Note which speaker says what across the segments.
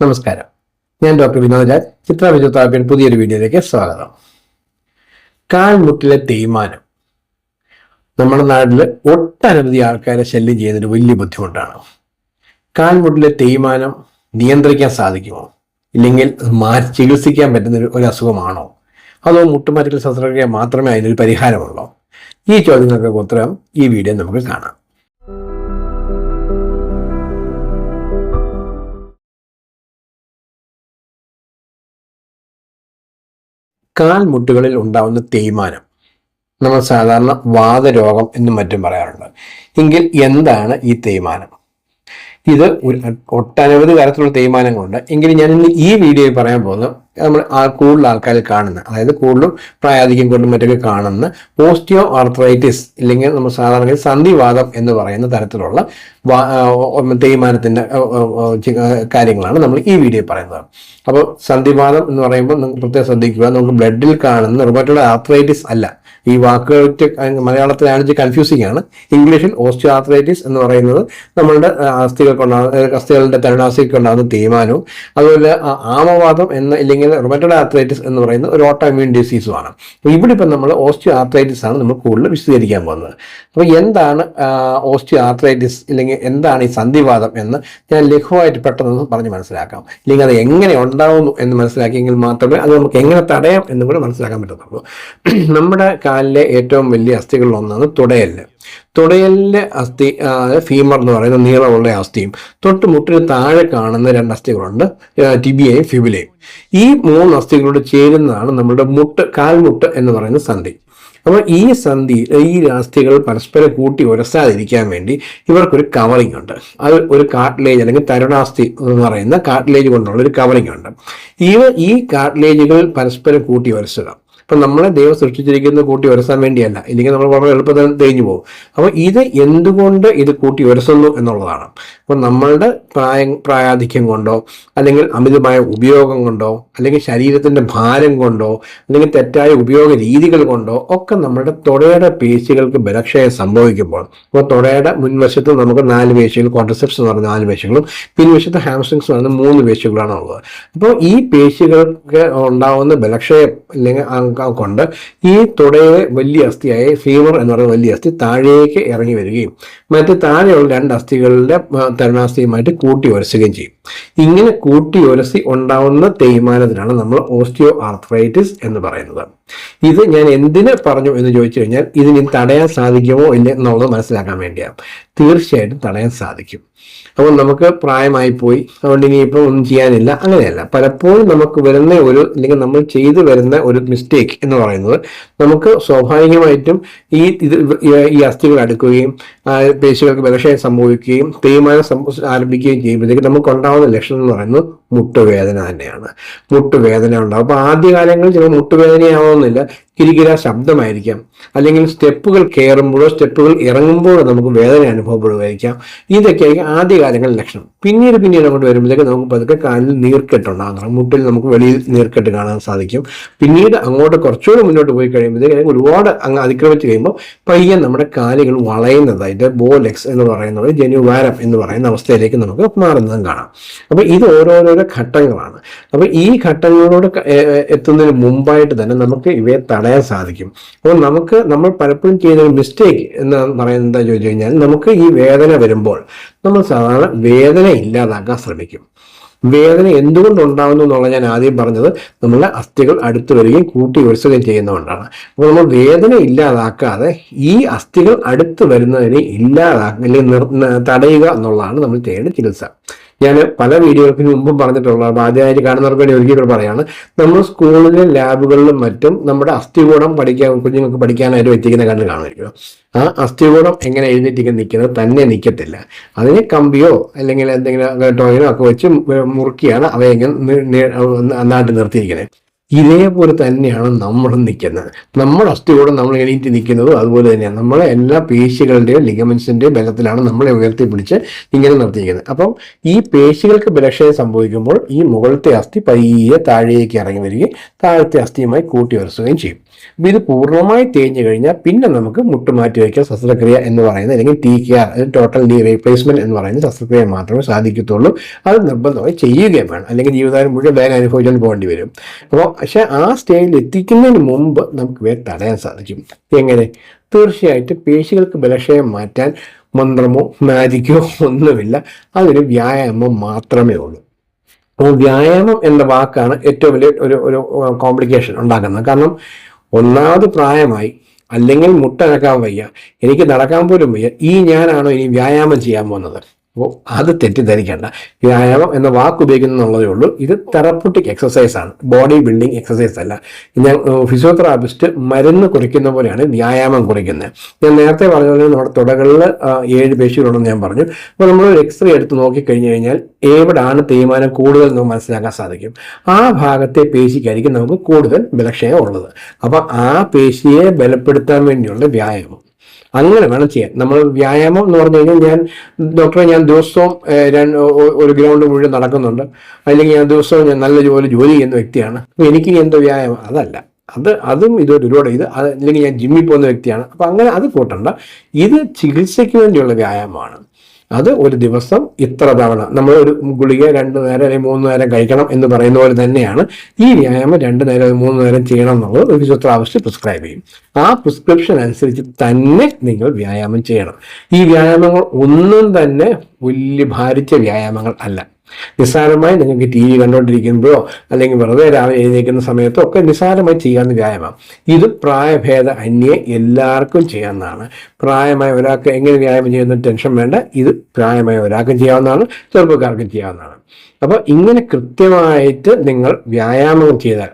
Speaker 1: നമസ്കാരം. ഞാൻ ഡോക്ടർ വിനോദ് രാജ് ചിത്ര വിജയത്താപ്യൻ പുതിയൊരു വീഡിയോയിലേക്ക് സ്വാഗതം. കാൽമുട്ടിലെ തേയ്മാനം. നമ്മുടെ നാട്ടിൽ ഒട്ടനവധി ആൾക്കാരെ ശല്യം ചെയ്യുന്നൊരു വലിയ ബുദ്ധിമുട്ടാണ്. കാൽമുട്ടിലെ തേയ്മാനം നിയന്ത്രിക്കാൻ സാധിക്കുമോ? ഇല്ലെങ്കിൽ മാറ്റി ചികിത്സിക്കാൻ പറ്റുന്ന ഒരു അസുഖമാണോ അതോ മുട്ടുമാറ്റൽ ശസ്ത്രക്രിയ മാത്രമേ അതിനൊരു പരിഹാരമുള്ളൂ? ഈ ചോദ്യങ്ങൾക്ക് ഉത്തരം ഈ വീഡിയോ നമുക്ക് കാണാം. കാൽമുട്ടുകളിൽ ഉണ്ടാവുന്ന തേയ്മാനം. നമ്മൾ സാധാരണ വാതരോഗം എന്നും മറ്റും പറയാറുണ്ട്. എങ്കിൽ എന്താണ് ഈ തേയ്മാനം? ഇത് ഒരു ഒട്ടനവധി തരത്തിലുള്ള തേയ്മാനങ്ങളുണ്ട്. എങ്കിലും ഞാൻ ഇന്ന് ഈ വീഡിയോയിൽ പറയാൻ പോകുന്നത് നമ്മൾ കൂടുതൽ ആൾക്കാരിൽ കാണുന്ന അതായത് കൂടുതലും പ്രായാധിക്യം കൊണ്ടും മറ്റൊക്കെ കാണുന്ന പോസ്റ്റിയോ ആർത്രൈറ്റിസ് ഇല്ലെങ്കിൽ നമ്മൾ സാധാരണ സന്ധിവാദം എന്ന് പറയുന്ന തരത്തിലുള്ള ആ, കാര്യങ്ങളാണ് നമ്മൾ ഈ വീഡിയോയിൽ പറയുന്നത്. അപ്പോൾ സന്ധിവാദം എന്ന് പറയുമ്പോൾ നിങ്ങൾ പ്രത്യേകം ശ്രദ്ധിക്കുക നമുക്ക് ബ്ലഡിൽ കാണുന്ന റിമോട്ടുള്ള ആർത്രൈറ്റിസ് അല്ല. ഈ വാക്കുകൾക്ക് മലയാളത്തിലാണെങ്കിൽ കൺഫ്യൂസിംഗ് ആണ്. ഇംഗ്ലീഷിൽ ഓസ്റ്റിയോ ആർത്രൈറ്റിസ് എന്ന് പറയുന്നത് നമ്മളുടെ അസ്ഥികൾക്ക് അസ്ഥികൾക്കുണ്ടാകുന്ന അസ്ഥികളുടെ തരുണാസ്ഥിക്കുണ്ടാകുന്ന തേയ്മാനവും അതുപോലെ ആമവാദം എന്ന ഇല്ലെങ്കിൽ റൊമറ്റഡ് ആർത്രൈറ്റിസ് എന്ന് പറയുന്ന ഒരു ഓട്ടോമ്യൂൺ ഡിസീസുമാണ് ഇവിടെ ഇപ്പം നമ്മൾ ഓസ്റ്റിയോ ആർത്രൈറ്റിസ് ആണ് നമ്മൾ കൂടുതൽ വിശദീകരിക്കാൻ പോകുന്നത്. അപ്പോൾ എന്താണ് ഓസ്റ്റിയോ ആർത്രൈറ്റിസ് ഇല്ലെങ്കിൽ എന്താണ് ഈ സന്ധിവാദം എന്ന് ഞാൻ ലഘുവായിട്ട് പെട്ടെന്ന് പറഞ്ഞ് മനസ്സിലാക്കാം. ഇല്ലെങ്കിൽ അത് എങ്ങനെ ഉണ്ടാവുന്നു എന്ന് മനസ്സിലാക്കിയെങ്കിൽ മാത്രമേ അത് നമുക്ക് എങ്ങനെ തടയാം എന്ന് കൂടെ മനസ്സിലാക്കാൻ പറ്റത്തുള്ളൂ. നമ്മുടെ കാലിലെ ഏറ്റവും വലിയ അസ്ഥികളിൽ ഒന്നാണ് തുടയൽ തുടയലിലെ അസ്ഥി ഫീമർ എന്ന് പറയുന്ന നീളമുള്ള അസ്ഥിയും തൊട്ട് മുട്ടിന് താഴെ കാണുന്ന രണ്ട് അസ്ഥികളുണ്ട് ടിബിയയും ഫിബിലയും ഈ മൂന്ന് അസ്ഥികളോട് ചേരുന്നതാണ് നമ്മുടെ മുട്ട് കാൽമുട്ട് എന്ന് പറയുന്ന സന്ധി. അപ്പോൾ ഈ സന്ധി ഈ അസ്ഥികൾ പരസ്പരം കൂട്ടി ഉരസാതിരിക്കാൻ വേണ്ടി ഇവർക്കൊരു കവറിംഗ് ഉണ്ട്. അത് ഒരു കാട്ട്ലേജ് അല്ലെങ്കിൽ തരുണാസ്ഥി എന്ന് പറയുന്ന കാട്ട്ലേജ് കൊണ്ടുള്ള ഒരു കവറിംഗ് ഉണ്ട്. ഇവ ഈ കാട്ട്ലേജുകൾ പരസ്പരം കൂട്ടി ഉരസുക. അപ്പം നമ്മളെ ദൈവം സൃഷ്ടിച്ചിരിക്കുന്ന കൂട്ടി ഉരസാൻ വേണ്ടിയല്ല. ഇല്ലെങ്കിൽ നമ്മൾ വളരെ എളുപ്പത്തിൽ തേഞ്ഞു പോകും. അപ്പോൾ ഇത് എന്തുകൊണ്ട് ഇത് കൂട്ടി ഉരസുന്നു എന്നുള്ളതാണ്. അപ്പോൾ നമ്മളുടെ പ്രായം പ്രായാധിക്യം കൊണ്ടോ അല്ലെങ്കിൽ അമിതമായ ഉപയോഗം കൊണ്ടോ അല്ലെങ്കിൽ ശരീരത്തിന്റെ ഭാരം കൊണ്ടോ അല്ലെങ്കിൽ തെറ്റായ ഉപയോഗ രീതികൾ കൊണ്ടോ ഒക്കെ നമ്മുടെ തുടയുടെ പേശികൾക്ക് ബലക്ഷയം സംഭവിക്കുമ്പോൾ അപ്പോൾ തുടയുടെ മുൻവശത്ത് നമുക്ക് നാല് പേശികൾ ക്വാഡ്രസെപ്സ് എന്ന് പറഞ്ഞ നാല് പേശികളും പിൻവശത്ത് ഹാംസ്ട്രിങ്സ് എന്ന് പറഞ്ഞ മൂന്ന് പേശികളാണ് ഉള്ളത്. അപ്പോൾ ഈ പേശികൾക്ക് ഉണ്ടാവുന്ന ബലക്ഷയം അല്ലെങ്കിൽ കൊണ്ട് ഈ തുടയിലെ വലിയ അസ്ഥിയായ ഫീമർ എന്ന് പറയുന്ന വലിയ അസ്ഥി താഴേക്ക് ഇറങ്ങി വരികയും മറ്റ് താഴെയുള്ള രണ്ട് അസ്ഥികളുടെ തരുണാസ്ഥിയുമായിട്ട് കൂട്ടി ഉരസുകയും ചെയ്യും. ഇങ്ങനെ കൂട്ടി ഉരസി ഉണ്ടാവുന്ന തേയ്മാനത്തിനാണ് നമ്മൾ ഓസ്റ്റിയോ ആർത്രൈറ്റിസ് എന്ന് പറയുന്നത്. ഇത് ഞാൻ എന്തിന് പറഞ്ഞു എന്ന് ചോദിച്ചു കഴിഞ്ഞാൽ ഇതിന് തടയാൻ സാധിക്കുമോ ഇല്ല എന്നുള്ളത് മനസ്സിലാക്കാൻ വേണ്ടിയാണ്. തീർച്ചയായിട്ടും തടയാൻ സാധിക്കും. അപ്പോൾ നമുക്ക് പ്രായമായി പോയി. അതുകൊണ്ട് ഇനിയിപ്പോൾ ഒന്നും ചെയ്യാനില്ല. അങ്ങനെയല്ല. പലപ്പോഴും നമുക്ക് വരുന്ന ഒരു അല്ലെങ്കിൽ നമ്മൾ ചെയ്തു വരുന്ന ഒരു മിസ്റ്റേക്ക് എന്ന് പറയുന്നത് നമുക്ക് സ്വാഭാവികമായിട്ടും ഈ ഇത് ഈ അസ്ഥികൾ അടുക്കുകയും പേശികൾക്ക് വിലക്ഷയം സംഭവിക്കുകയും തേയ്മാനം ആരംഭിക്കുകയും ചെയ്യുമ്പോഴത്തേക്ക് നമുക്ക് ഉണ്ടാകുന്ന ലക്ഷണം എന്ന് പറയുന്നത് മുട്ടുവേദന തന്നെയാണ്. മുട്ടുവേദന ഉണ്ടാവും. അപ്പോൾ ആദ്യകാലങ്ങളിൽ ചിലപ്പോൾ മുട്ടുവേദനയാവുന്നില്ല. കിരികിര ശബ്ദമായിരിക്കാം. അല്ലെങ്കിൽ സ്റ്റെപ്പുകൾ കയറുമ്പോഴോ സ്റ്റെപ്പുകൾ ഇറങ്ങുമ്പോഴോ നമുക്ക് വേദന അനുഭവപ്പെടുമായിരിക്കാം. ഇതൊക്കെയായിരിക്കും ആദ്യകാലങ്ങളിൽ ലക്ഷണം. പിന്നീട് പിന്നീട് അങ്ങോട്ട് വരുമ്പോഴത്തേക്ക് നമുക്ക് പതുക്കെ കാലിൽ നീർക്കെട്ടുണ്ടാകും തുടങ്ങും. മുട്ടിൽ നമുക്ക് വെളിയിൽ നീർക്കെട്ട് കാണാൻ സാധിക്കും. പിന്നീട് അങ്ങോട്ട് കുറച്ചുകൂടി മുന്നോട്ട് പോയി കഴിയുമ്പോഴത്തേക്ക് അല്ലെങ്കിൽ ഒരുപാട് അങ്ങ് അതിക്രമിച്ച് കഴിയുമ്പോൾ പയ്യെ നമ്മുടെ കാലുകൾ വളയുന്നതായിട്ട് ബോലെക്സ് എന്ന് പറയുന്നത് ജനുവാരം എന്ന് പറയുന്ന അവസ്ഥയിലേക്ക് നമുക്ക് മാറുന്നതും കാണാം. അപ്പോൾ ഇത് ഓരോരോരോ ഘട്ടങ്ങളാണ്. അപ്പോൾ ഈ ഘട്ടങ്ങളോട് എത്തുന്നതിന് മുമ്പായിട്ട് തന്നെ നമുക്ക് ഇവയെ തടയാൻ സാധിക്കും. അപ്പോൾ നമുക്ക് നമ്മൾ പലപ്പോഴും ചെയ്യുന്ന ഒരു മിസ്റ്റേക്ക് എന്ന് പറയുന്നത് എന്താ ചോദിച്ചു കഴിഞ്ഞാൽ നമുക്ക് ഈ വേദന വരുമ്പോൾ നമ്മൾ സാധാരണ വേദന ഇല്ലാതാക്കാൻ ശ്രമിക്കും. വേദന എന്തുകൊണ്ട് ഉണ്ടാകുന്നു എന്നുള്ള ഞാൻ ആദ്യം പറഞ്ഞത് നമ്മളുടെ അസ്ഥികൾ അടുത്ത് വരികയും കൂട്ടി ഒഴിച്ചുകയും ചെയ്യുന്നതുകൊണ്ടാണ്. അപ്പോൾ നമ്മൾ വേദന ഇല്ലാതാക്കാതെ ഈ അസ്ഥികൾ അടുത്ത് വരുന്നതിനെ ഇല്ലാതാക്കുക അല്ലെങ്കിൽ തടയുക എന്നുള്ളതാണ് നമ്മൾ ചെയ്യേണ്ട ചികിത്സ. ഞാൻ പല വീഡിയോകൾക്ക് മുമ്പും പറഞ്ഞിട്ടുള്ള ആദ്യമായിട്ട് കാണുന്നവർക്ക് വേണ്ടി ഒരിക്കൽ കൂടെ പറയാണ്. നമ്മൾ സ്കൂളിലെ ലാബുകളിലും മറ്റും നമ്മുടെ അസ്ഥികൂടം പഠിക്കാൻ കുഞ്ഞുങ്ങൾക്ക് പഠിക്കാനായിട്ട് വെച്ചിരിക്കുന്ന കണ്ട് കാണുമായിരിക്കും. ആ അസ്ഥികൂടം എങ്ങനെ എഴുന്നേറ്റിക്ക് നിൽക്കുന്നത് തന്നെ നിൽക്കത്തില്ല. അതിന് കമ്പിയോ അല്ലെങ്കിൽ എന്തെങ്കിലും ടോയിനോ ഒക്കെ വെച്ച് മുറുക്കിയാണ് അവയെ നാട്ടിൽ നിർത്തിയിരിക്കുന്നത്. ഇതേപോലെ തന്നെയാണ് നമ്മൾ നിൽക്കുന്നത്. നമ്മുടെ അസ്ഥിയോടെ നമ്മൾ എണീറ്റ് നിൽക്കുന്നതും അതുപോലെ തന്നെയാണ്. നമ്മളെ എല്ലാ പേശികളുടെയും ലിഗമെൻസിന്റെയും ബലത്തിലാണ് നമ്മളെ ഉയർത്തി പിടിച്ച് ഇങ്ങനെ നിർത്തിയിരിക്കുന്നത്. അപ്പം ഈ പേശികൾക്ക് ബലക്ഷയം സംഭവിക്കുമ്പോൾ ഈ മുകളിലത്തെ അസ്ഥി പയ്യെ താഴേക്ക് ഇറങ്ങി വരികയും താഴത്തെ അസ്ഥിയുമായി കൂട്ടി വരസുകയും ചെയ്യും. ഇത് പൂർണമായി തേഞ്ഞു കഴിഞ്ഞാൽ പിന്നെ നമുക്ക് മുട്ടുമാറ്റി വയ്ക്കുക ശസ്ത്രക്രിയ എന്ന് പറയുന്നത് അല്ലെങ്കിൽ T K R total D replacement എന്ന് പറയുന്ന ശസ്ത്രക്രിയ മാത്രമേ സാധിക്കത്തുള്ളൂ. അത് നിർബന്ധമായി ചെയ്യുകയും വേണം. അല്ലെങ്കിൽ ജീവിതകാലം മുഴുവൻ വേദന അനുഭവിച്ചുകൊണ്ട് പോകേണ്ടി വരും. അപ്പോൾ പക്ഷേ ആ സ്റ്റേജിൽ എത്തിക്കുന്നതിന് മുമ്പ് നമുക്ക് ഇവയെ തടയാൻ സാധിക്കും. എങ്ങനെ? തീർച്ചയായിട്ടും പേശികൾക്ക് ബലക്ഷയം മാറ്റാൻ മന്ത്രമോ മാജിക്കോ ഒന്നുമില്ല. അതൊരു വ്യായാമം മാത്രമേ ഉള്ളൂ. അപ്പോൾ വ്യായാമം എന്ന വാക്കാണ് ഏറ്റവും വലിയ ഒരു ഒരു കോംപ്ലിക്കേഷൻ ഉണ്ടാക്കുന്നത്. കാരണം ഒന്നാമത് പ്രായമായി അല്ലെങ്കിൽ മുട്ടനക്കാൻ വയ്യ എനിക്ക് നടക്കാൻ പോലും വയ്യ ഈ ഞാനാണോ ഇനി വ്യായാമം ചെയ്യാൻ പോകുന്നത്? അപ്പോൾ അത് തെറ്റിദ്ധരിക്കേണ്ട. വ്യായാമം എന്ന വാക്ക് ഉപയോഗിക്കുന്നുള്ളതേ ഉള്ളൂ. ഇത് തെറപ്പൂട്ടിക് എക്സസൈസ് ആണ്. ബോഡി ബിൽഡിംഗ് എക്സസൈസ് അല്ല. ഞാൻ ഫിസിയോതെറാപ്പിസ്റ്റ് മരുന്ന് കുറിക്കുന്ന പോലെയാണ് വ്യായാമം കുറിക്കുന്നത്. ഞാൻ നേരത്തെ പറഞ്ഞത് നമ്മുടെ തുടകളിൽ ഏഴ് പേശികളുണ്ടെന്ന് ഞാൻ പറഞ്ഞു. അപ്പോൾ നമ്മൾ ഒരു എക്സ്റേ എടുത്ത് നോക്കിക്കഴിഞ്ഞ് കഴിഞ്ഞാൽ എവിടാണ് തേയ്മാനം കൂടുതൽ നമുക്ക് മനസ്സിലാക്കാൻ സാധിക്കും. ആ ഭാഗത്തെ പേശിക്കായിരിക്കും നമുക്ക് കൂടുതൽ ബലക്ഷയം ഉള്ളത്. അപ്പോൾ ആ പേശിയെ ബലപ്പെടുത്താൻ വേണ്ടിയുള്ള വ്യായാമം. അങ്ങനെ വേണം ചെയ്യാൻ. നമ്മൾ വ്യായാമം എന്ന് പറഞ്ഞു കഴിഞ്ഞാൽ ഞാൻ ഡോക്ടറെ ഞാൻ ദിവസവും ഒരു ഗ്രൗണ്ട് മുഴുവൻ നടക്കുന്നുണ്ട്. അല്ലെങ്കിൽ ഞാൻ ദിവസവും ഞാൻ നല്ല ജോലി ജോലി ചെയ്യുന്ന വ്യക്തിയാണ്. എനിക്ക് എന്തോ വ്യായാമം? അതല്ല. അത് അതും ഇതൊരു ഒരുപാട് ഇത് അല്ലെങ്കിൽ ഞാൻ ജിമ്മിൽ പോകുന്ന വ്യക്തിയാണ്. അപ്പം അങ്ങനെ അത് കൂട്ടണ്ട. ഇത് ചികിത്സയ്ക്ക് വേണ്ടിയുള്ള വ്യായാമമാണ്. അത് ഒരു ദിവസം ഇത്ര തവണ. നമ്മൾ ഒരു ഗുളിക രണ്ട് നേരം അല്ലെങ്കിൽ മൂന്ന് നേരം കഴിക്കണം എന്ന് പറയുന്ന പോലെ തന്നെയാണ് ഈ വ്യായാമം രണ്ട് നേരം അല്ലെങ്കിൽ മൂന്ന് നേരം ചെയ്യണം എന്നുള്ളത് ഒരു ഫിസിയോതെറാപ്പിസ്റ്റ് പ്രിസ്ക്രൈബ് ചെയ്യും. ആ പ്രിസ്ക്രിപ്ഷൻ അനുസരിച്ച് തന്നെ നിങ്ങൾ വ്യായാമം ചെയ്യണം. ഈ വ്യായാമങ്ങൾ ഒന്നും തന്നെ വലിയ ഭാരിച്ച വ്യായാമങ്ങൾ അല്ല. നിസ്സാരമായി നിങ്ങൾക്ക് ടി വി കണ്ടുകൊണ്ടിരിക്കുമ്പോഴോ അല്ലെങ്കിൽ വെറുതെ രാവിലെ എഴുന്നേൽക്കുന്ന സമയത്തോ ഒക്കെ നിസ്സാരമായി ചെയ്യാവുന്ന വ്യായാമം. ഇത് പ്രായഭേദ അന്യെ എല്ലാവർക്കും ചെയ്യാവുന്നതാണ്. പ്രായമായ ഒരാൾക്ക് എങ്ങനെ വ്യായാമം ചെയ്യുന്ന ടെൻഷൻ വേണ്ട. ഇത് പ്രായമായ ഒരാൾക്കും ചെയ്യാവുന്നതാണ് ചെറുപ്പക്കാർക്കും ചെയ്യാവുന്നതാണ്. അപ്പോൾ ഇങ്ങനെ കൃത്യമായിട്ട് നിങ്ങൾ വ്യായാമം ചെയ്താൽ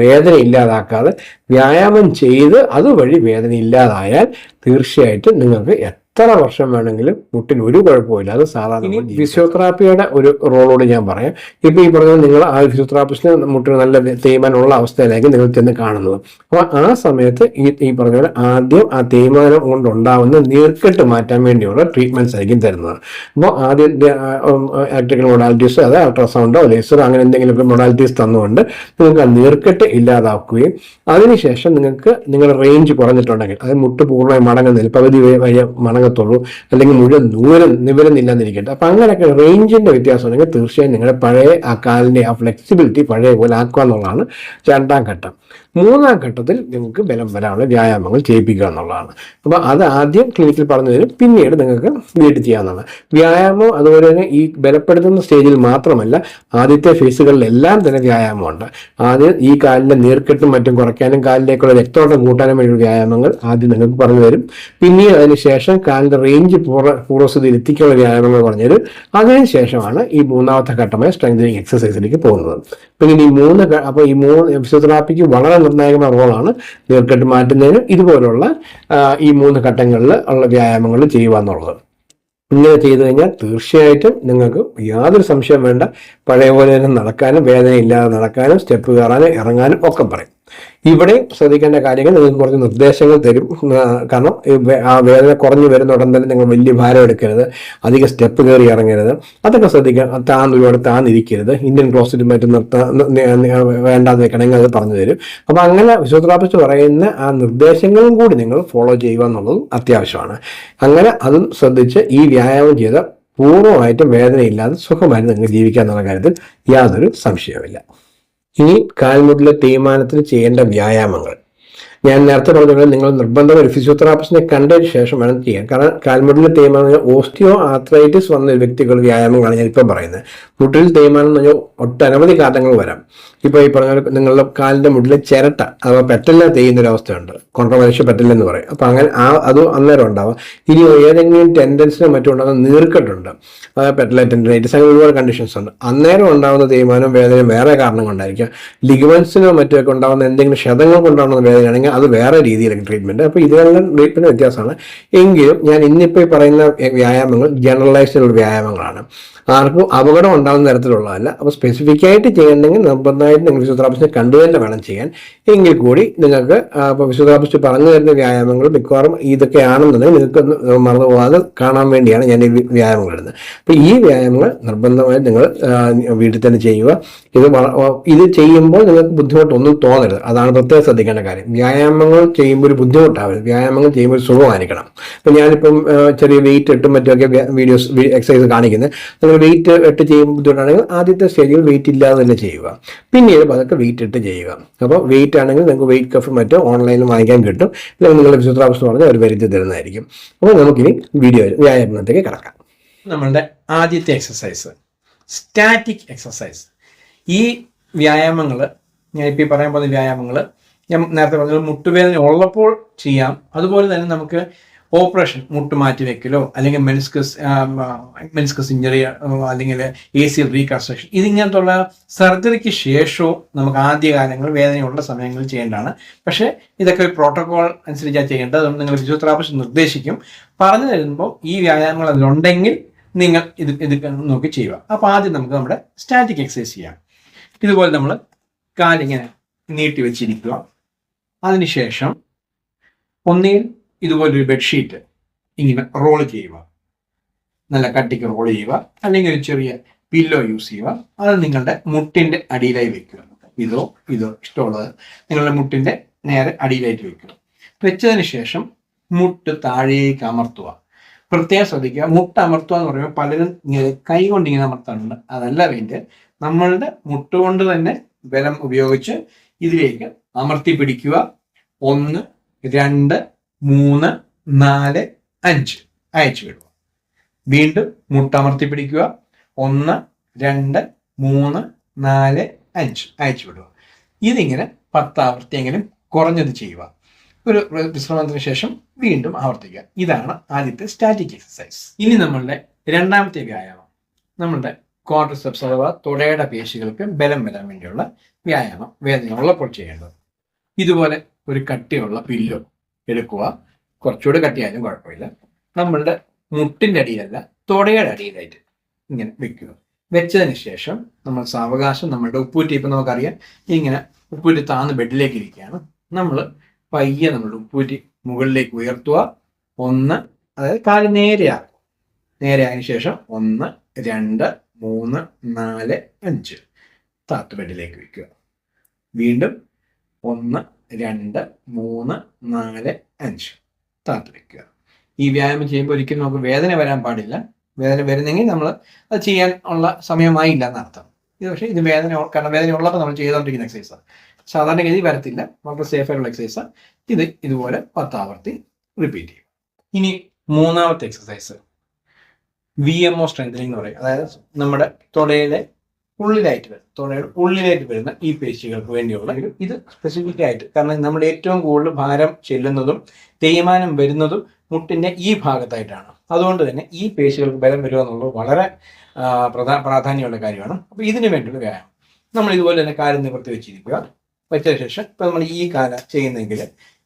Speaker 1: വേദന ഇല്ലാതാക്കാതെ വ്യായാമം ചെയ്ത് അതുവഴി വേദന ഇല്ലാതായാൽ തീർച്ചയായിട്ടും നിങ്ങൾക്ക് എത്ര വർഷം വേണമെങ്കിലും മുട്ടിന് ഒരു കുഴപ്പമില്ല അത് സാധാരണ. ഫിസിയോതെറാപ്പിയുടെ ഒരു റോളോട് ഞാൻ പറയാം. ഇപ്പൊ ഈ പറഞ്ഞത് നിങ്ങൾ ആ ഫിസിയോതെറാപ്പിസ്റ്റിന് മുട്ടിന് നല്ല തേയ്മാനമുള്ള അവസ്ഥയിലായിരിക്കും നിങ്ങൾ ചെന്ന് കാണുന്നത്. അപ്പോൾ ആ സമയത്ത് ഈ ഈ പറഞ്ഞ പോലെ ആദ്യം ആ തേയ്മാനം കൊണ്ടുണ്ടാവുന്ന നീർക്കെട്ട് മാറ്റാൻ വേണ്ടിയുള്ള ട്രീറ്റ്മെന്റ്സ് ആയിരിക്കും തരുന്നത്. അപ്പോൾ ആദ്യം ഇലക്ട്രിക്കൽ മൊഡാലിറ്റീസ് അതായത് അൾട്രാസൗണ്ടോ ലേസറോ അങ്ങനെ എന്തെങ്കിലുമൊക്കെ മൊഡാലിറ്റീസ് തന്നുകൊണ്ട് നിങ്ങൾക്ക് ആ നീർക്കെട്ട് ഇല്ലാതാക്കുകയും അതിനുശേഷം നിങ്ങൾക്ക് നിങ്ങളുടെ റേഞ്ച് കുറഞ്ഞിട്ടുണ്ടെങ്കിൽ അത് മുട്ട് പൂർണമായി മടങ്ങുന്നില്ല പകുതി വരെ വരെ മടങ്ങത്തുള്ളൂ അല്ലെങ്കിൽ മുഴുവൻ ദൂരം നിവരുന്നില്ലെന്നിരിക്കട്ടെ. അപ്പൊ അങ്ങനെയൊക്കെ റേഞ്ചിന്റെ വ്യത്യാസം ഉണ്ടെങ്കിൽ തീർച്ചയായും നിങ്ങളുടെ പഴയ ആ കാലിന്റെ ആ ഫ്ലെക്സിബിലിറ്റി പഴയ പോലെ ആക്കുക എന്നുള്ളതാണ് രണ്ടാം ഘട്ടം. മൂന്നാം ഘട്ടത്തിൽ നിങ്ങൾക്ക് ബലം വരാനുള്ള വ്യായാമങ്ങൾ ചെയ്യിപ്പിക്കുക എന്നുള്ളതാണ്. അപ്പോൾ അത് ആദ്യം ക്ലിനിക്കിൽ പറഞ്ഞു തരും പിന്നീട് നിങ്ങൾക്ക് വീട്ടിൽ ചെയ്യാവുന്നതാണ്. വ്യായാമം അതുപോലെ തന്നെ ഈ ബലപ്പെടുത്തുന്ന സ്റ്റേജിൽ മാത്രമല്ല ആദ്യത്തെ ഫേസുകളിലെല്ലാം തന്നെ വ്യായാമമുണ്ട്. ആദ്യം ഈ കാലിന്റെ നീർക്കെട്ടും മറ്റും കുറയ്ക്കാനും കാലിലേക്കുള്ള രക്തോട്ടം കൂട്ടാനും വേണ്ടിയുള്ള വ്യായാമങ്ങൾ ആദ്യം നിങ്ങൾക്ക് പറഞ്ഞു തരും പിന്നീട് അതിനുശേഷം കാലിന്റെ റേഞ്ച് പൂർണ പൂർവസ്ഥിതിയിൽ എത്തിക്കാനുള്ള വ്യായാമങ്ങൾ പറഞ്ഞു തരും അതിനുശേഷമാണ് ഈ മൂന്നാമത്തെ ഘട്ടമായ സ്ട്രെങ്തനിങ് എക്സസൈസിലേക്ക് പോകുന്നത്. പിന്നെ ഈ മൂന്ന് അപ്പോൾ ഈ മൂന്ന് ഫിസിയോതെറാപ്പിക്ക് വളരെ നിർണായകമായ റോളാണ് നീർക്കെട്ട് മാറ്റുന്നതിനും ഇതുപോലുള്ള ഈ മൂന്ന് ഘട്ടങ്ങളിൽ ഉള്ള വ്യായാമങ്ങൾ ചെയ്യുക എന്നുള്ളത്. ഇങ്ങനെ ചെയ്തു കഴിഞ്ഞാൽ തീർച്ചയായിട്ടും നിങ്ങൾക്ക് യാതൊരു സംശയം വേണ്ട. പഴയ പോലെ തന്നെ നടക്കാനും വേദന ഇല്ലാതെ നടക്കാനും സ്റ്റെപ്പ് കയറാനും ഇറങ്ങാനും ഒക്കെ പറയും. ഇവിടെ ശ്രദ്ധിക്കേണ്ട കാര്യങ്ങൾ നിങ്ങൾക്ക് കുറച്ച് നിർദ്ദേശങ്ങൾ തരും. കാരണം ആ വേദന കുറഞ്ഞു വരുന്ന ഉടൻ തന്നെ നിങ്ങൾ വലിയ ഭാരം എടുക്കരുത്. അധിക സ്റ്റെപ്പ് കയറി ഇറങ്ങരുത്. അതൊക്കെ ശ്രദ്ധിക്കുക ഒരുപാട് താന്നിരിക്കരുത്. ഇന്ത്യൻ ക്ലോസറ്റ് മറ്റും നിർത്താൻ വേണ്ടാതെ വെക്കണമെങ്കിൽ അത് പറഞ്ഞു തരും. അപ്പോൾ അങ്ങനെ ഫിസിയോതെറാപ്പിസ്റ്റ് പറയുന്ന ആ നിർദ്ദേശങ്ങളും കൂടി നിങ്ങൾ ഫോളോ ചെയ്യുക എന്നുള്ളതും അത്യാവശ്യമാണ്. അങ്ങനെ അതും ശ്രദ്ധിച്ച് ഈ വ്യായാമം ചെയ്ത പൂർണമായിട്ടും വേദനയില്ലാതെ സുഖമായിട്ട് നിങ്ങൾ ജീവിക്കുക എന്നുള്ള കാര്യത്തിൽ യാതൊരു സംശയവുമില്ല. ഇനി കാൽമുട്ടിലെ തേയ്മാനത്തിന് ചെയ്യേണ്ട വ്യായാമങ്ങൾ. ഞാൻ നേരത്തെ പറഞ്ഞത് നിങ്ങൾ നിർബന്ധം ഒരു ഫിസിയോതെറാപ്പിസ്റ്റിനെ കണ്ടതിന് ശേഷം വേണം ചെയ്യാൻ. കാരണം കാൽമുട്ടിലെ തേയ്മാനം ഓസ്റ്റിയോ ആർത്രൈറ്റിസ് വന്ന വ്യക്തികൾ വ്യായാമങ്ങളാണ് ഞാൻ ഇപ്പം പറയുന്നത്. മുട്ടിൽ തേയ്മാനം എന്ന് പറഞ്ഞാൽ ഒട്ടനവധി കാരണങ്ങൾ വരാം. ഇപ്പോൾ ഈ പറഞ്ഞ നിങ്ങളുടെ കാലിന്റെ മുട്ടിലെ ചിരട്ട അഥവാ പെറ്റല്ല തേയുന്ന ഒരു അവസ്ഥയുണ്ട്. കോൺട്രവേഴ്ഷ്യ പെറ്റൽ എന്ന് പറയും. അപ്പോൾ അങ്ങനെ ആ അത് അന്നേരം ഉണ്ടാവാം. ഇനി ഏതെങ്കിലും ടെൻഡൻസിനോ മറ്റും ഉണ്ടാകുന്ന നീർക്കെട്ടുണ്ട് അതായത് പെറ്റല ടെൻഡനൈറ്റിസ് അങ്ങനെ ഒരുപാട് കണ്ടീഷൻസ് ഉണ്ട്. അന്നേരം ഉണ്ടാകുന്ന തേയ്മാനം വേദന വേറെ കാരണം കൊണ്ടായിരിക്കാം ലിഗമെന്റ്സിനോ മറ്റൊക്കെ ഉണ്ടാകുന്ന എന്തെങ്കിലും ക്ഷതങ്ങൾ കൊണ്ടാകുന്ന വേദനയാണെങ്കിൽ അത് വേറെ രീതിയിലേക്ക് ട്രീറ്റ്മെന്റ് അപ്പോൾ ഇതിലെല്ലാം ട്രീറ്റ്മെന്റ് വ്യത്യാസമാണ്. എങ്കിലും ഞാൻ ഇന്നിപ്പോൾ പറയുന്ന വ്യായാമങ്ങൾ ജനറലൈസ്ഡ് വ്യായാമങ്ങളാണ്. ആർക്കും അപകടം ഉണ്ടാകുന്ന തരത്തിലുള്ളതല്ല. അപ്പോൾ സ്പെസിഫിക് ആയിട്ട് ചെയ്യണമെങ്കിൽ നിർബന്ധമായിട്ട് നിങ്ങൾ ഫിസിയോതെറാപ്പിസ്റ്റിനെ കണ്ടു തന്നെ വേണം ചെയ്യാൻ. എങ്കിൽ കൂടി നിങ്ങൾക്ക് ഇപ്പോൾ ഫിസിയോതെറാപ്പിസ്റ്റ് പറഞ്ഞു തരുന്ന വ്യായാമങ്ങൾ മിക്കവാറും ഇതൊക്കെയാണെന്നുണ്ടെങ്കിൽ നിങ്ങൾക്ക് മറന്നു പോകാതെ കാണാൻ വേണ്ടിയാണ് ഞാൻ ഈ വ്യായാമങ്ങൾ ഇടുന്നത്. അപ്പോൾ ഈ വ്യായാമങ്ങൾ നിർബന്ധമായിട്ട് നിങ്ങൾ വീട്ടിൽ തന്നെ ചെയ്യുക. ഇത് ഇത് ചെയ്യുമ്പോൾ നിങ്ങൾക്ക് ബുദ്ധിമുട്ടൊന്നും തോന്നരുത്. അതാണ് പ്രത്യേകം ശ്രദ്ധിക്കേണ്ട കാര്യം. വ്യായാമങ്ങൾ ചെയ്യുമ്പോൾ ഒരു ബുദ്ധിമുട്ടാവരുത്. വ്യായാമങ്ങൾ ചെയ്യുമ്പോൾ സുഖമായിരിക്കണം. അപ്പോൾ ഞാനിപ്പം ചെറിയ വെയിറ്റ് ഇട്ടും മറ്റുമൊക്കെ വീഡിയോസ് എക്സസൈസ് കാണിക്കുന്നത് നിങ്ങൾ വെയിറ്റ് ഇട്ട് ചെയ്യുമ്പോൾ ബുദ്ധിമുട്ടാണെങ്കിൽ ആദ്യത്തെ സ്റ്റേജിൽ വെയിറ്റ് ഇല്ലാതെ തന്നെ ചെയ്യുക. പിന്നീട് പതൊക്കെ വെയിറ്റ് ഇട്ട് ചെയ്യുക. അപ്പോൾ വെയിറ്റ് ആണെങ്കിൽ നിങ്ങൾക്ക് വെയിറ്റ് കഫ് മറ്റോ ഓൺലൈനിൽ വാങ്ങിക്കാൻ കിട്ടും. അല്ലെങ്കിൽ നിങ്ങളുടെ ഫിസിയോതെറാപ്പിസ്റ്റ് പറഞ്ഞാൽ അവർ വരുത്തി തരുന്നതായിരിക്കും. അപ്പോൾ നമുക്കിനി വീഡിയോ വ്യായാമത്തിലേക്ക് കിടക്കാം.
Speaker 2: നമ്മളുടെ ആദ്യത്തെ എക്സസൈസ് സ്റ്റാറ്റിക് എക്സസൈസ് ഈ വ്യായാമങ്ങൾ ഞാൻ ഇപ്പോൾ ഈ പറയാൻ പോകുന്ന വ്യായാമങ്ങൾ ഞാൻ നേരത്തെ പറഞ്ഞത് മുട്ടുവേദന ഉള്ളപ്പോൾ ചെയ്യാം. അതുപോലെ തന്നെ നമുക്ക് ഓപ്പറേഷൻ മുട്ട് മാറ്റി വെക്കലോ അല്ലെങ്കിൽ മെനിസ്കസ് മെനിസ്കസ് ഇഞ്ചറി അല്ലെങ്കിൽ എ സി റീകൺസ്ട്രക്ഷൻ ഇതിങ്ങനത്തുള്ള സർജറിക്ക് ശേഷവും നമുക്ക് ആദ്യകാലങ്ങൾ വേദനയുള്ള സമയങ്ങളിൽ ചെയ്യേണ്ടതാണ്. പക്ഷേ ഇതൊക്കെ ഒരു പ്രോട്ടോകോൾ അനുസരിച്ചാണ് ചെയ്യേണ്ടത്. അതുകൊണ്ട് നിങ്ങൾ ഫിസിയോതെറാപ്പിസ്റ്റ് നിർദ്ദേശിക്കും. പറഞ്ഞു തരുമ്പോൾ ഈ വ്യായാമങ്ങൾ അതിലുണ്ടെങ്കിൽ നിങ്ങൾ ഇത് ഇത് നോക്കി ചെയ്യുക. അപ്പോൾ ആദ്യം നമുക്ക് നമ്മുടെ സ്റ്റാറ്റിക് എക്സസൈസ് ചെയ്യാം. ഇതുപോലെ നമ്മൾ കാലിങ്ങനെ നീട്ടി വെച്ചിരിക്കുക. അതിനുശേഷം ഒന്നിൽ ഇതുപോലൊരു ബെഡ്ഷീറ്റ് ഇങ്ങനെ റോൾ ചെയ്യുക. നല്ല കട്ടിക്ക് റോൾ ചെയ്യുക. അല്ലെങ്കിൽ ഒരു ചെറിയ പില്ലോ യൂസ് ചെയ്യുക. അത് നിങ്ങളുടെ മുട്ടിന്റെ അടിയിലായി വെക്കുക. ഇതോ ഇതോ ഇഷ്ടമുള്ളത്. നിങ്ങളുടെ മുട്ടിന്റെ നേരെ അടിയിലായിട്ട് വെക്കുക. വെച്ചതിന് ശേഷം മുട്ട് താഴേക്ക് അമർത്തുക. പ്രത്യേകം ശ്രദ്ധിക്കുക. മുട്ട് അമർത്തുക എന്ന് പറയുമ്പോൾ പലരും ഇങ്ങനെ കൈ കൊണ്ട് ഇങ്ങനെ അമർത്താറുണ്ട്. അതല്ല വേണ്ടത് നമ്മളുടെ മുട്ട് കൊണ്ട് തന്നെ ബലം ഉപയോഗിച്ച് ഇതിലേക്ക് അമർത്തി പിടിക്കുക. ഒന്ന് രണ്ട് മൂന്ന് നാല് അഞ്ച്. അയച്ചു വിടുക. വീണ്ടും മുട്ടമർത്തി പിടിക്കുക. ഒന്ന് രണ്ട് മൂന്ന് നാല് അഞ്ച്. അയച്ചു വിടുക. ഇതിങ്ങനെ പത്താവർത്തിയെങ്കിലും കുറഞ്ഞത് ചെയ്യുക. ഒരു വിശ്രമത്തിന് ശേഷം വീണ്ടും ആവർത്തിക്കുക. ഇതാണ് ആദ്യത്തെ സ്റ്റാറ്റിക് എക്സസൈസ് ഇനി നമ്മളുടെ രണ്ടാമത്തെ വ്യായാമം. നമ്മളുടെ ക്വാഡ്രിസെപ്സ് അഥവാ തുടയുടെ പേശികൾക്ക് ബലം വരാൻ വേണ്ടിയുള്ള വ്യായാമം. വേദന ഉള്ളപ്പോൾ ചെയ്യേണ്ടത്. ഇതുപോലെ ഒരു കട്ടിയുള്ള പില്ലോ എടുക്കുക. കുറച്ചുകൂടെ കട്ടിയാലും കുഴപ്പമില്ല. നമ്മളുടെ മുട്ടിന്റെ അടിയിലല്ല തുടയുടെ അടിയിലായിട്ട് ഇങ്ങനെ വെക്കുക. വെച്ചതിന് ശേഷം നമ്മൾ സാവകാശം നമ്മളുടെ ഉപ്പൂറ്റി ഇപ്പം നമുക്കറിയാം ഇങ്ങനെ ഉപ്പൂറ്റി താന്ന് ബെഡിലേക്ക് ഇരിക്കുകയാണ്. നമ്മൾ പയ്യെ നമ്മളുടെ ഉപ്പൂറ്റി മുകളിലേക്ക് ഉയർത്തുക. ഒന്ന് അതായത് കാൽ നേരെയാക്കും നേരെയായതിനു ശേഷം ഒന്ന് രണ്ട് മൂന്ന് നാല് അഞ്ച്. താത്ത് ബെഡിലേക്ക് വെക്കുക. വീണ്ടും ഒന്ന് രണ്ട് മൂന്ന് നാല് അഞ്ച്. താത്ത് വെക്കുക. ഈ വ്യായാമം ചെയ്യുമ്പോൾ ഒരിക്കലും നമുക്ക് വേദന വരാൻ പാടില്ല. വേദന വരുന്നെങ്കിൽ നമ്മൾ അത് ചെയ്യാൻ ഉള്ള സമയമായില്ല എന്നർത്ഥം. ഇത് പക്ഷേ ഇത് വേദന കാരണം വേദന ഉള്ളപ്പോൾ നമ്മൾ ചെയ്തുകൊണ്ടിരിക്കുന്ന എക്സസൈസാണ് സാധാരണഗതി വരത്തില്ല. വളരെ സേഫായിട്ടുള്ള എക്സസൈസ് ഇത് ഇതുപോലെ പത്താവർത്തി റിപ്പീറ്റ് ചെയ്യും ഇനി മൂന്നാമത്തെ exercise V M O strengthening എന്ന് പറയും. അതായത് നമ്മുടെ തുടയിലെ ഉള്ളിലായിട്ട് വരും തുടയുടെ ഉള്ളിലായിട്ട് വരുന്ന ഈ പേശികൾക്ക് വേണ്ടിയുള്ള ഇത് സ്പെസിഫിക് ആയിട്ട്. കാരണം നമ്മൾ ഏറ്റവും കൂടുതൽ ഭാരം ചെല്ലുന്നതും തേയ്മാനം വരുന്നതും മുട്ടിന്റെ ഈ ഭാഗത്തായിട്ടാണ്. അതുകൊണ്ട് തന്നെ ഈ പേശികൾക്ക് ബലം വരിക എന്നുള്ളത് വളരെ പ്രധാ പ്രാധാന്യമുള്ള കാര്യമാണ്. അപ്പോൾ ഇതിന് വേണ്ടിയുള്ള വ്യായാമം. നമ്മൾ ഇതുപോലെ തന്നെ കാൽ നിവർത്തി വെച്ചിരിക്കുക. വെച്ച ശേഷം ഇപ്പം നമ്മൾ ഈ കാല ചെയ്യുന്നെങ്കിൽ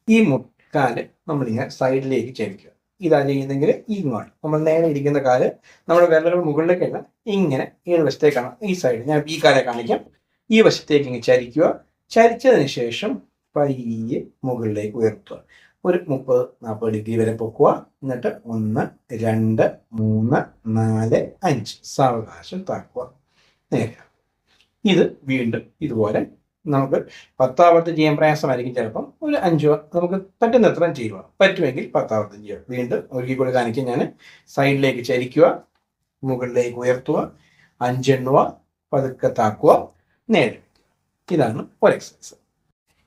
Speaker 2: ഈ മുക്കാൽ നമ്മളിങ്ങനെ സൈഡിലേക്ക് ചരിക്കുക ഇതാ ചെയ്യുന്നെങ്കിൽ ഇങ്ങോട്ട് നമ്മൾ നേരെ ഇരിക്കുന്ന കാൽ നമ്മുടെ വിരലുകൾ മുകളിലേക്കല്ല ഇങ്ങനെ ഏഴ് വശത്തേക്കാണ് ഈ സൈഡ് ഞാൻ ഈ കാലെ കാണിക്കാം. ഈ വശത്തേക്ക് ഇങ്ങനെ ചരിക്കുക. ചരിച്ചതിന് ശേഷം പയ്യെ മുകളിലേക്ക് ഉയർത്തുക. ഒരു മുപ്പത് നാൽപ്പത് ഡിഗ്രി വരെ പൊക്കുക. എന്നിട്ട് ഒന്ന് രണ്ട് മൂന്ന് നാല് അഞ്ച്. സാവകാശം താക്കുക. നേരെ. ഇത് വീണ്ടും ഇതുപോലെ നമുക്ക് പത്താവർത്തി ചെയ്യാൻ പ്രയാസമായിരിക്കും ചിലപ്പം ഒരു അഞ്ചോ നമുക്ക് പറ്റുന്നത്ര ചെയ്യുക പറ്റുമെങ്കിൽ പത്താവർത്തി ചെയ്യുക വീണ്ടും ഒരുക്കി കൂടി കാണിക്കാൻ ഞാൻ സൈഡിലേക്ക് ചരിക്കുക മുകളിലേക്ക് ഉയർത്തുക അഞ്ചെണ്ണുക പതുക്കെ താക്കുക നേരെ ഇതാണ് ഒരു എക്സസൈസ്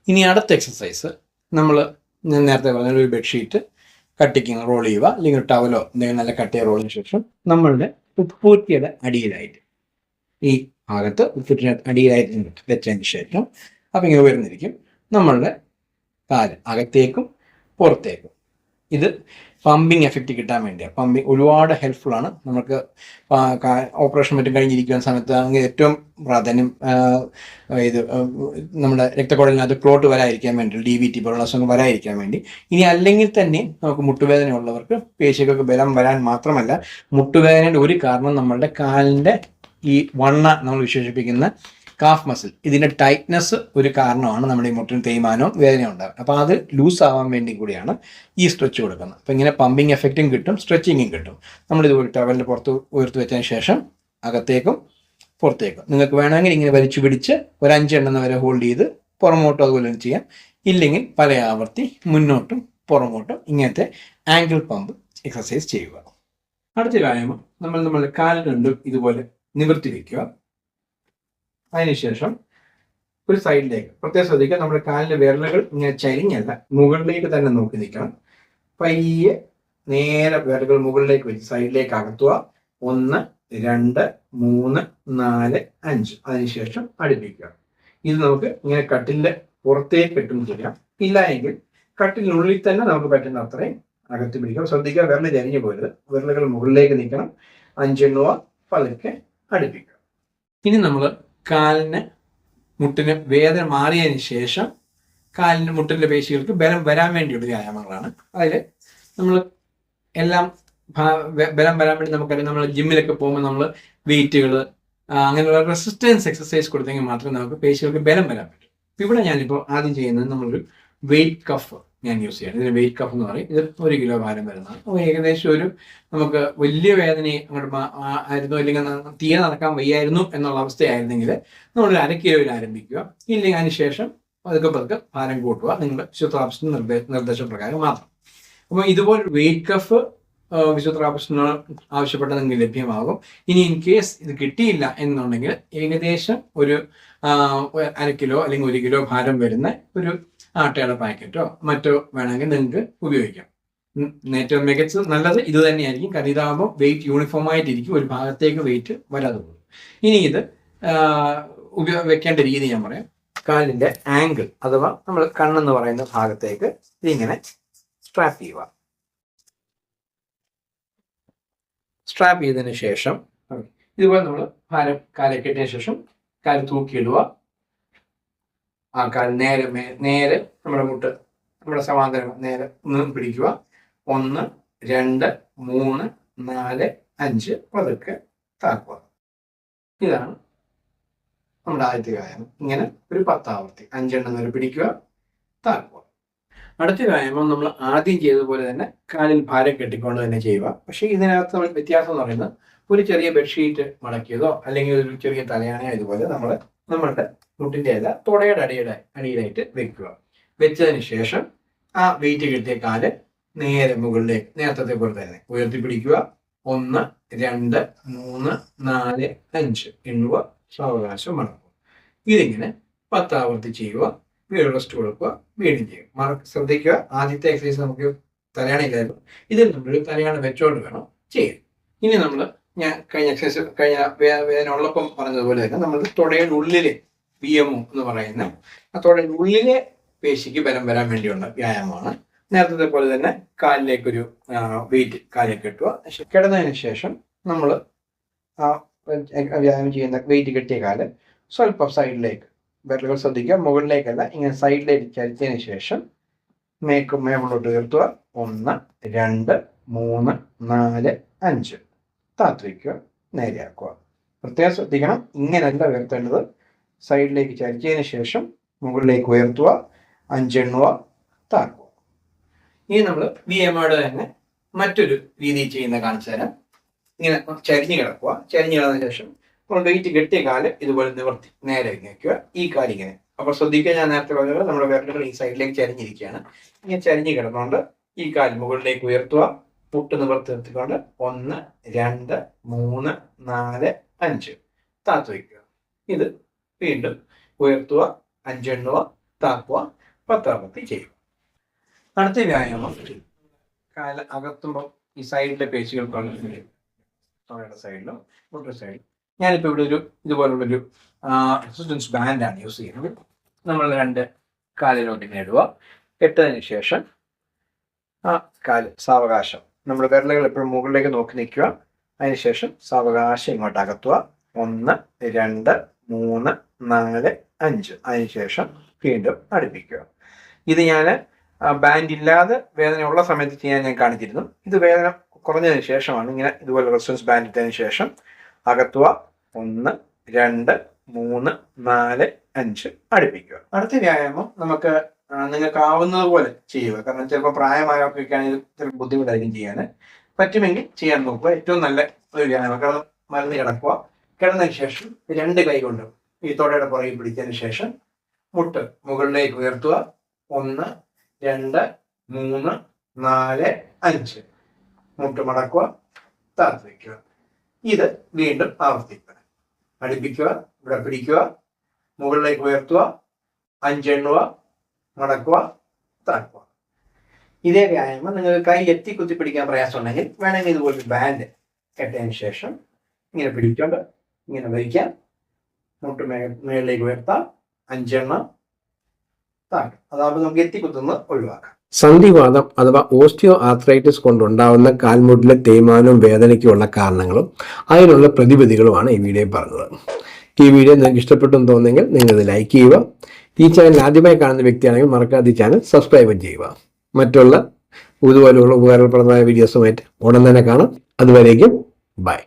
Speaker 2: ഇനി അടുത്ത എക്സസൈസ് നമ്മൾ ഞാൻ നേരത്തെ പറഞ്ഞ ഒരു ബെഡ്ഷീറ്റ് കട്ടിക്ക് റോൾ ചെയ്യുക. അല്ലെങ്കിൽ ടവലോ എന്തെങ്കിലും നല്ല കട്ടിയ റോളിന് ശേഷം നമ്മളുടെ ഉപ്പൂറ്റിയുടെ അടിയിലായിട്ട് ഈ ഭാഗത്ത് ഉപ്പിട്ടിന് അടിയിലായിട്ട് വെച്ചതിന് ശേഷം അപ്പം ഇങ്ങനെ ഉയർന്നിരിക്കും. നമ്മളുടെ കാൽ അകത്തേക്കും പുറത്തേക്കും. ഇത് പമ്പിങ് എഫക്റ്റ് കിട്ടാൻ വേണ്ടിയാണ് പമ്പിങ് ഒരുപാട് ഹെൽപ്ഫുൾ ആണ്. നമുക്ക് ഓപ്പറേഷൻ മറ്റും കഴിഞ്ഞിരിക്കുന്ന സമയത്ത് അങ്ങനെ ഏറ്റവും പ്രാധാന്യം ഇത് നമ്മുടെ രക്തക്കുഴലിനകത്ത് ക്ലോട്ട് വരാതിരിക്കാൻ വേണ്ടി ഡി ബി ടി പോലുള്ള അസുഖം വരാതിരിക്കാൻ വേണ്ടി. ഇനി അല്ലെങ്കിൽ തന്നെ നമുക്ക് മുട്ടുവേദന ഉള്ളവർക്ക് പേശികൾക്ക് ബലം വരാൻ മാത്രമല്ല മുട്ടുവേദനയുടെ ഒരു കാരണം നമ്മളുടെ കാലിന്റെ ഈ വണ്ണ നമ്മൾ വിശേഷിപ്പിക്കുന്ന കാഫ് മസിൽ ഇതിന്റെ ടൈറ്റ്നസ് ഒരു കാരണമാണ് നമ്മുടെ ഈ മുട്ടിന് തേയ്മാനവും വേദനയും ഉണ്ടാകുന്നത് അപ്പോൾ അത് ലൂസ് ആവാൻ വേണ്ടി കൂടിയാണ് ഈ സ്ട്രെച്ച് കൊടുക്കുന്നത്. അപ്പോൾ ഇങ്ങനെ പമ്പിങ് എഫക്റ്റും കിട്ടും സ്ട്രെച്ചിങ്ങും കിട്ടും. നമ്മൾ ഇതുപോലെ ടവലിന്റെ പുറത്ത് ഉയർത്തി വെച്ചതിന് ശേഷം അകത്തേക്കും പുറത്തേക്കും. നിങ്ങൾക്ക് വേണമെങ്കിൽ ഇങ്ങനെ വലിച്ചു പിടിച്ച് ഒരു അഞ്ചെണ്ണം വരെ ഹോൾഡ് ചെയ്ത് പുറമോട്ടും അതുപോലെ ചെയ്യാം. ഇല്ലെങ്കിൽ പല ആവർത്തി മുന്നോട്ടും പുറമോട്ടും ഇങ്ങനത്തെ ആംഗിൾ പമ്പ് എക്സസൈസ് ചെയ്യുക. അടുത്ത വ്യായാമം. നമ്മൾ നമ്മുടെ കാൽ രണ്ടും ഇതുപോലെ നിവർത്തി വയ്ക്കുക അതിനുശേഷം ഒരു സൈഡിലേക്ക് പ്രത്യേകം ശ്രദ്ധിക്കുക നമ്മുടെ കാലിന്റെ വിരലുകൾ ഇങ്ങനെ ചരിഞ്ഞല്ല മുകളിലേക്ക് തന്നെ നോക്കി നിൽക്കണം. പയ്യെ നേരെ വിരലുകൾ മുകളിലേക്ക് വെച്ച് സൈഡിലേക്ക് അകത്തുക. ഒന്ന് രണ്ട് മൂന്ന് നാല് അഞ്ച്. അതിനുശേഷം അടുപ്പിക്കുക. ഇത് നമുക്ക് ഇങ്ങനെ കട്ടിലിന്റെ പുറത്തേക്ക് കെട്ടും ചെയ്യാം. ഇല്ല എങ്കിൽ കട്ടിലിനുള്ളിൽ തന്നെ നമുക്ക് പറ്റുന്ന അത്രയും അകത്ത് പിടിക്കാം. ശ്രദ്ധിക്കുക വിരൽ ചരിഞ്ഞു പോരുത്. വിരലുകൾ മുകളിലേക്ക് നിൽക്കണം. അഞ്ചെണ്ണുക പതുക്കെ അടുപ്പിക്കുക ഇനി നമ്മൾ കാലിന് മുട്ടിന് വേദന മാറിയതിന് ശേഷം കാലിന് മുട്ടിന്റെ പേശികൾക്ക് ബലം വരാൻ വേണ്ടിയുള്ള വ്യായാമങ്ങളാണ്. അതിൽ നമ്മൾ എല്ലാം ബലം വരാൻ വേണ്ടി നമുക്കറിയാം നമ്മൾ ജിമ്മിലൊക്കെ പോകുമ്പോൾ നമ്മൾ വെയിറ്റുകൾ അങ്ങനെയുള്ള റെസിസ്റ്റൻസ് എക്സസൈസ് കൊടുത്തെങ്കിൽ മാത്രമേ നമുക്ക് പേശികൾക്ക് ബലം വരാൻ പറ്റൂ. ഇവിടെ ഞാനിപ്പോൾ ആദ്യം ചെയ്യുന്നത് നമ്മളൊരു വെയിറ്റ് കഫ് ഞാൻ യൂസ് ചെയ്യണം ഇതിന് വെയിറ്റ് കഫ് എന്ന് പറയും. ഇത് ഒരു കിലോ ഭാരം വരുന്നതാണ്. അപ്പോൾ ഏകദേശം ഒരു നമുക്ക് വലിയ വേദന അങ്ങോട്ട് ആയിരുന്നു അല്ലെങ്കിൽ തീരെ നടക്കാൻ വയ്യായിരുന്നു എന്നുള്ള അവസ്ഥയായിരുന്നെങ്കിൽ നമ്മൾ അര കിലോയിൽ ആരംഭിക്കുക. ഇല്ലെങ്കിൽ അതിനുശേഷം പതുക്കെ പതുക്കെ ഭാരം കൂട്ടുക. നിങ്ങളുടെ നിർദ്ദേശ നിർദ്ദേശപ്രകാരം മാത്രം. അപ്പോൾ ഇതുപോലെ വെയിറ്റ് കഫ് വിശുദ്ധാപ്ഷൻ ആവശ്യപ്പെട്ട നിങ്ങൾക്ക് ലഭ്യമാകും. ഇനി ഇൻ കേസ് ഇത് കിട്ടിയില്ല എന്നുണ്ടെങ്കിൽ ഏകദേശം ഒരു അര കിലോ അല്ലെങ്കിൽ ഒരു കിലോ ഭാരം വരുന്ന ഒരു ആട്ടയുടെ പാക്കറ്റോ മറ്റോ വേണമെങ്കിൽ നിങ്ങൾക്ക് ഉപയോഗിക്കാം. ഏറ്റവും മികച്ച നല്ലത് ഇത് തന്നെയായിരിക്കും. കാരണം ഇതാകുമ്പോൾ വെയിറ്റ് യൂണിഫോം ആയിട്ടിരിക്കും. ഒരു ഭാഗത്തേക്ക് വെയിറ്റ് വരാതെ പോകും ഇനി ഇത് ഉപയോഗ ഉപയോ വെക്കേണ്ട രീതി ഞാൻ പറയാം. കാലിന്റെ ആംഗിൾ അഥവാ നമ്മൾ കണ്ണെന്ന് പറയുന്ന ഭാഗത്തേക്ക് ഇതിങ്ങനെ സ്ട്രാപ്പ് ചെയ്യുക. സ്ട്രാപ്പ് ചെയ്തതിന് ശേഷം ഇതുപോലെ നമ്മൾ ഭാരം കാലക്കെട്ടിയ ശേഷം കാൽ തൂക്കിയിടുക. ആ കാൽ നേരെ മേ നേരെ നമ്മുടെ മുട്ട് നമ്മുടെ സമാന്തരം നേരെ ഒന്ന് പിടിക്കുക. ഒന്ന് രണ്ട് മൂന്ന് നാല് അഞ്ച് പതുക്കെ താക്കുക. ഇതാണ് നമ്മുടെ ആദ്യത്തെ വ്യായാമം ഇങ്ങനെ ഒരു പത്താവർത്തി അഞ്ചെണ്ണം വരെ പിടിക്കുക താക്കുക. അടുത്ത വ്യായാമം നമ്മൾ ആദ്യം ചെയ്തതുപോലെ തന്നെ കാലിൽ ഭാരം കെട്ടിക്കൊണ്ട് തന്നെ ചെയ്യുക. പക്ഷേ ഇതിനകത്ത് നമ്മൾ വ്യത്യാസം എന്ന് പറയുന്നത് ഒരു ചെറിയ ബെഡ്ഷീറ്റ് മടക്കിയതോ അല്ലെങ്കിൽ ഒരു ചെറിയ തലയാണയോ ഇതുപോലെ നമ്മൾ നമ്മളുടെ മുട്ടിന്റെ ഇല തുടയുടെ അടിയുടെ അടിയിലായിട്ട് വെക്കുക. വെച്ചതിന് ശേഷം ആ വെയിറ്റ് കിട്ടിയ കാൽ നേരെ മുകളിലേക്ക് നേരത്തെ പോലെ തന്നെ ഉയർത്തിപ്പിടിക്കുക. ഒന്ന് രണ്ട് മൂന്ന് നാല് അഞ്ച് എണ്ണുക സാവകാശം മടക്കുക. ഇതിങ്ങനെ പത്താവർത്തി ചെയ്യുക വീണ്ടും റെസ്റ്റ് കൊടുക്കുക വീണ്ടും ചെയ്യുക മറ- ശ്രദ്ധിക്കുക. ആദ്യത്തെ എക്സസൈസ് നമുക്ക് തലയാണയില്ലായിരുന്നു ഇതിൽ നമ്മളൊരു തലയാണ് വെച്ചോണ്ട് വേണം ചെയ്യാൻ. ഇനി നമ്മൾ ഞാൻ കഴിഞ്ഞ എക്സസൈസ് കഴിഞ്ഞ വേദന ഉള്ളപ്പം പറഞ്ഞതുപോലെ തന്നെ നമ്മൾ തുടയുടെ ഉള്ളിലെ പി എം എന്ന് പറയുന്ന ആ തുടയുടെ ഉള്ളിലെ പേശിക്ക് ബലം വരാൻ വേണ്ടിയുള്ള വ്യായാമമാണ്. നേരത്തെ പോലെ തന്നെ കാലിലേക്കൊരു വെയിറ്റ് കാലിലേക്ക് കെട്ടുക കിടന്നതിന് ശേഷം നമ്മൾ ആ വ്യായാമം ചെയ്യുന്ന വെയിറ്റ് കെട്ടിയ കാൽ സ്വല്പം സൈഡിലേക്ക് വിരലുകൾ ശ്രദ്ധിക്കുക. മുകളിലേക്കല്ല ഇങ്ങനെ സൈഡിലേക്ക് ചരിച്ചതിന് ശേഷം മേക്ക് മേമുള്ളോട്ട് ഉയർത്തുക. ഒന്ന് രണ്ട് മൂന്ന് നാല് അഞ്ച്. താത്ത് വയ്ക്കുക നേരെയാക്കുക. പ്രത്യേകം ശ്രദ്ധിക്കണം ഇങ്ങനെയല്ല ഉയർത്തേണ്ടത്. സൈഡിലേക്ക് ചരിച്ചതിന് ശേഷം മുകളിലേക്ക് ഉയർത്തുക അഞ്ചെണ്ണുക താക്കുക ഇനി നമ്മൾ വി എമ്മയുടെ തന്നെ മറ്റൊരു രീതിയിൽ ചെയ്യുന്ന കാണിച്ചു തരാം. ഇങ്ങനെ ചരിഞ്ഞ് കിടക്കുക. ചരിഞ്ഞ് കിടന്ന ശേഷം നമ്മൾ വെയിറ്റ് കെട്ടിയ കാൽ ഇതുപോലെ നിവർത്തി നേരെ വയ്ക്കുക ഈ കാലിങ്ങനെ അപ്പൊ ശ്രദ്ധിക്കുക ഞാൻ നേരത്തെ പറഞ്ഞത് നമ്മുടെ വിരലുകൾ ഈ സൈഡിലേക്ക് ചരിഞ്ഞിരിക്കുകയാണ്. ഇങ്ങനെ ചരിഞ്ഞ് കിടന്നുകൊണ്ട് ഈ കാൽ മുകളിലേക്ക് ഉയർത്തുക. മുട്ട് നിവർത്തി നിർത്തിക്കൊണ്ട് ഒന്ന് രണ്ട് മൂന്ന് നാല് അഞ്ച്. താത്തു വയ്ക്കുക. ഇത് വീണ്ടും ഉയർത്തുക അഞ്ചെണ്ണുക താക്കുക പത്താമത്തി ചെയ്യുക. അടുത്ത വ്യായാമം. കാല അകത്തുമ്പോൾ ഈ സൈഡിലെ പേശികൾ തൊള്ളയുടെ സൈഡിലും മുട്ട സൈഡിലും. ഞാനിപ്പോൾ ഇവിടെ ഒരു ഇതുപോലുള്ളൊരു റെസിസ്റ്റൻസ് ബാൻഡാണ് യൂസ് ചെയ്യുന്നത്. നമ്മൾ രണ്ട് കാലിലോട്ട് നേടുക എട്ടതിന് ശേഷം ആ കാൽ സാവകാശം. നമ്മൾ വിരലുകൾ എപ്പോഴും മുകളിലേക്ക് നോക്കി നിൽക്കുക. അതിനുശേഷം സാവകാശം ഇങ്ങോട്ട് അകത്തുക. ഒന്ന് രണ്ട് മൂന്ന് നാല് അഞ്ച്. അതിനുശേഷം വീണ്ടും അടുപ്പിക്കുക. ഇത് ഞാൻ ബാൻഡ് ഇല്ലാതെ വേദന ഉള്ള സമയത്ത് ചെയ്യാൻ ഞാൻ കാണിച്ചിരുന്നു. ഇത് വേദന കുറഞ്ഞതിന് ശേഷമാണ് ഇങ്ങനെ ഇതുപോലെ റെസിസ്റ്റൻസ് ബാൻഡ് ഇട്ടതിന് ശേഷം അകത്തുക. ഒന്ന് രണ്ട് മൂന്ന് നാല് അഞ്ച് അടുപ്പിക്കുക. അടുത്ത വ്യായാമം നമുക്ക് നിങ്ങൾക്ക് ആവുന്നത് പോലെ ചെയ്യുക. കാരണം ചിലപ്പോൾ പ്രായമായവർക്കൊക്കെ ആണെങ്കിൽ ചിലപ്പോൾ ബുദ്ധിമുട്ടായിരിക്കും ചെയ്യാൻ. പറ്റുമെങ്കിൽ ചെയ്യാൻ നോക്കുക. ഏറ്റവും നല്ല ഒരു വ്യായാമം കാരണം മരുന്ന് കിടക്കുക. കിടന്നതിന് ശേഷം രണ്ട് കൈ കൊണ്ട് ഈ തൊടയുടെ പുറകിൽ പിടിച്ചതിന് ശേഷം മുട്ട് മുകളിലേക്ക് ഉയർത്തുക. ഒന്ന് രണ്ട് മൂന്ന് നാല് അഞ്ച്. മുട്ട് മടക്കുക. താഴ്ത്തി വയ്ക്കുക ഇത് വീണ്ടും ആവർത്തിക്കുക. അടുപ്പിക്കുക. ഇവിടെ പിടിക്കുക. മുകളിലേക്ക് ഉയർത്തുക. അഞ്ചെണ്ണുക. മടക്കുക തറക്കുക ഇതേ വ്യായാമം നിങ്ങൾ കൈ എത്തി കുത്തി പിടിക്കാൻ പ്രയാസമുണ്ടെങ്കിൽ വേണമെങ്കിൽ ഇതുപോലെ ബാൻഡ് കെട്ടതിന് ശേഷം ഇങ്ങനെ പിടിച്ചോണ്ട് ഇങ്ങനെ വയ്ക്കാം മുട്ട് മേ മേളിലേക്ക് ഉയർത്താം. അഞ്ചെണ്ണം
Speaker 1: സന്ധിവാദം അഥവാ ഓസ്റ്റിയോ ആർത്രൈറ്റിസ് കൊണ്ടുണ്ടാവുന്ന കാൽമുട്ടിലെ തേയ്മാനവും വേദനയ്ക്കുമുള്ള കാരണങ്ങളും അതിനുള്ള പ്രതിവിധികളുമാണ് ഈ വീഡിയോ പറഞ്ഞത്. ഈ വീഡിയോ നിങ്ങൾക്ക് ഇഷ്ടപ്പെട്ടെന്ന് തോന്നുന്നെങ്കിൽ നിങ്ങൾ ലൈക്ക് ചെയ്യുക. ഈ ചാനൽ ആദ്യമായി കാണുന്ന വ്യക്തിയാണെങ്കിൽ മറക്കാതെ ഈ ചാനൽ സബ്സ്ക്രൈബ് ചെയ്യുക. മറ്റുള്ള ഇതുപോലെയുള്ള ഉപകാരപ്രദമായ വീഡിയോസുമായിട്ട് ഉടൻ തന്നെ കാണാം. അതുവരേക്കും ബൈ